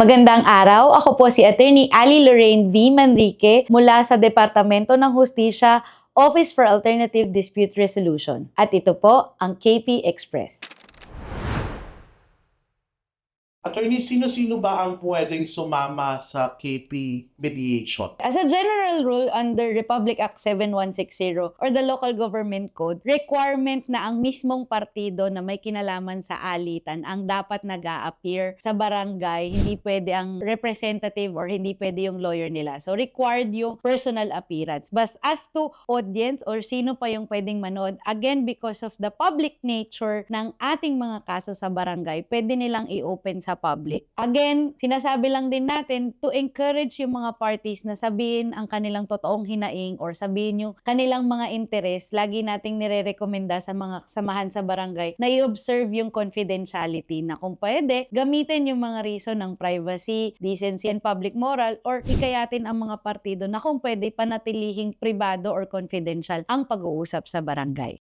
Magandang araw, ako po si Attorney Ali Lorraine V. Manrique mula sa Departamento ng Hustisya, Office for Alternative Dispute Resolution. At ito po ang KP Express. Attorney, sino-sino ba ang pwedeng sumama sa KP mediation? As a general rule under Republic Act 7160 or the Local Government Code, requirement na ang mismong partido na may kinalaman sa alitan ang dapat nag appear sa barangay. Hindi pwede ang representative or hindi pwede yung lawyer nila. So required yung personal appearance. But as to audience or sino pa yung pwedeng manood, again because of the public nature ng ating mga kaso sa barangay, pwede nilang i-open sa public. Again, sinasabi lang din natin to encourage yung mga parties na sabihin ang kanilang totoong hinaing or sabihin yung kanilang mga interes. Lagi nating nire-recommenda sa mga kasamahan sa barangay na i-observe yung confidentiality na kung pwede, gamitin yung mga reason ng privacy, decency, and public moral or hikayatin ang mga partido na kung pwede panatilihing pribado or confidential ang pag-uusap sa barangay.